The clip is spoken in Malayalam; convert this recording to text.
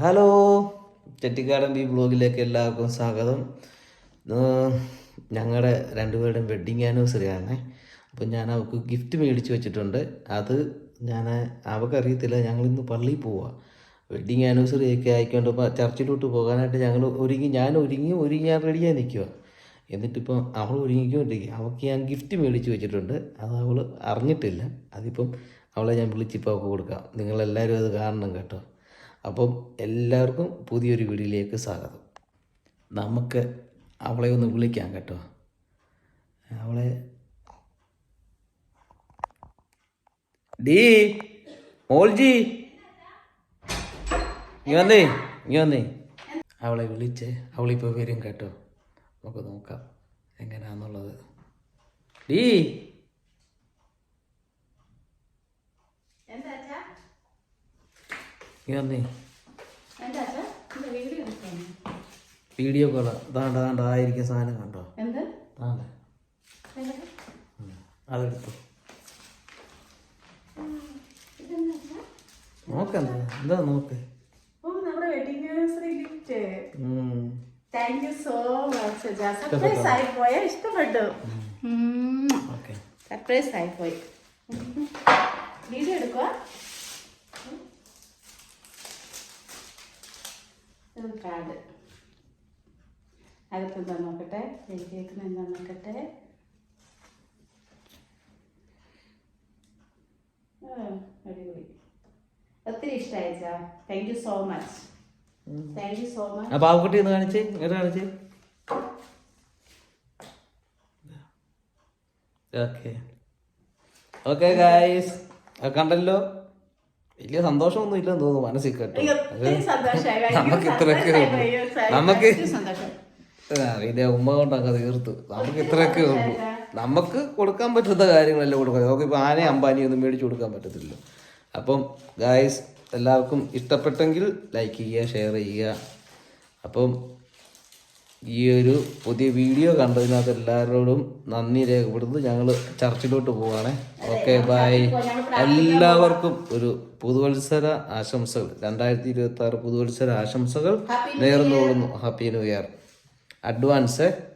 ഹലോ ചെട്ടിക്കാടൻ ബി ബ്ലോഗിലേക്ക് എല്ലാവർക്കും സ്വാഗതം. ഞങ്ങളുടെ രണ്ടുപേരുടെയും വെഡ്ഡിങ് ആനിവേഴ്സറി ആണേ. അപ്പം ഞാൻ അവൾക്ക് ഗിഫ്റ്റ് മേടിച്ച് വെച്ചിട്ടുണ്ട്. അത് ഞാൻ അവൾക്കറിയത്തില്ല ഞങ്ങളിന്ന് പള്ളിയിൽ പോവാ. വെഡ്ഡിങ് ആനിവേഴ്സറി ഒക്കെ ആയിക്കൊണ്ട് ഇപ്പോൾ ചർച്ചിലോട്ട് പോകാനായിട്ട് ഞങ്ങൾ ഒരുങ്ങി ഞാൻ ഒരുങ്ങി ഒരുങ്ങി ഞാൻ റെഡിയായി നിൽക്കുക എന്നിട്ടിപ്പം അവൾ ഒരുങ്ങിക്കൊണ്ടിരിക്കുക അവൾക്ക് ഞാൻ ഗിഫ്റ്റ് മേടിച്ച് വെച്ചിട്ടുണ്ട്. അത് അവൾ അറിഞ്ഞിട്ടില്ല. അതിപ്പം അവളെ ഞാൻ വിളിച്ചിപ്പോൾ അവൾക്ക് കൊടുക്കാം. നിങ്ങളെല്ലാവരും അത് കാണണം കേട്ടോ. അപ്പം എല്ലാവർക്കും പുതിയൊരു വീഡിയോയിലേക്ക് സ്വാഗതം. നമുക്ക് അവളെ ഒന്ന് വിളിക്കാം കേട്ടോ. അവളെ ഡീ മോൾജി. ഇങ്ങ വന്നേ വന്നേ. അവളെ വിളിച്ച് അവളിപ്പോൾ വരും കേട്ടോ. നമുക്ക് നോക്കാം എങ്ങനെയാണെന്നുള്ളത് ഡീ എന്താച്ചാ ഇങ്ങ വന്നേ. വീഡിയോ എടുക്കാണ് താണ്ട താണ്ട ആയിരിക്കും സാധനം കണ്ടോ? ഉം. അതെടുത്തു. നോക്കെന്താ എന്താ നോക്ക്? Oh surprise wedding video gift ഉം. Thank you so much surprise ആയി പോയാ ഇഷ്ടപ്പെട്ടു ഓക്കെ സർപ്രൈസ് ആയി പോയി വീഡിയോ എടുക്കുക കാർഡ് അകത്തെന്താ നോക്കട്ടെ? എഴുതിയേക്കുന്ന എന്താ നോക്കട്ടെ? അടിപൊളി. ഒത്തിരി ഇഷ്ടമായി ചാ thank you so much thank you so much പാവക്കുട്ടി ഒന്ന് കാണിച്ചേ ഇങ്ങോട്ട് കാണിച്ചേ. ഓക്കെ ഓക്കെ ഗായ്സ് കണ്ടല്ലോ? വലിയ സന്തോഷമൊന്നും ഇല്ലെന്ന് തോന്നുന്നു മനസ്സിൽ കേട്ടോ. നമുക്ക് ഇത്രയൊക്കെ നമുക്ക് ഇതിന്റെ ഉമ്മ കൊണ്ടൊക്കെ തീർത്തു. നമുക്ക് ഇത്രയൊക്കെ ഉള്ളൂ. നമുക്ക് കൊടുക്കാൻ പറ്റുന്ന കാര്യങ്ങളല്ലേ കൊടുക്കാം നമുക്ക് ഇപ്പൊ ആനയും അമ്പാനിയൊന്നും മേടിച്ചു കൊടുക്കാൻ പറ്റത്തില്ല. അപ്പം ഗായ്സ് എല്ലാവർക്കും ഇഷ്ടപ്പെട്ടെങ്കിൽ ലൈക്ക് ചെയ്യുക ഷെയർ ചെയ്യുക. അപ്പം ഈ ഒരു പുതിയ വീഡിയോ കണ്ടതിനകത്ത് എല്ലാവരോടും നന്ദി രേഖപ്പെടുത്തുന്നു. ഞങ്ങൾ ചർച്ചിലോട്ട് പോവാണേ. Okay bye. എല്ലാവർക്കും ഒരു പുതുവത്സര ആശംസകൾ. രണ്ടായിരത്തി ഇരുപത്തി ആറ് പുതുവത്സര ആശംസകൾ നേർന്നോളുന്നു ഹാപ്പി ന്യൂ ഇയർ അഡ്വാൻസ്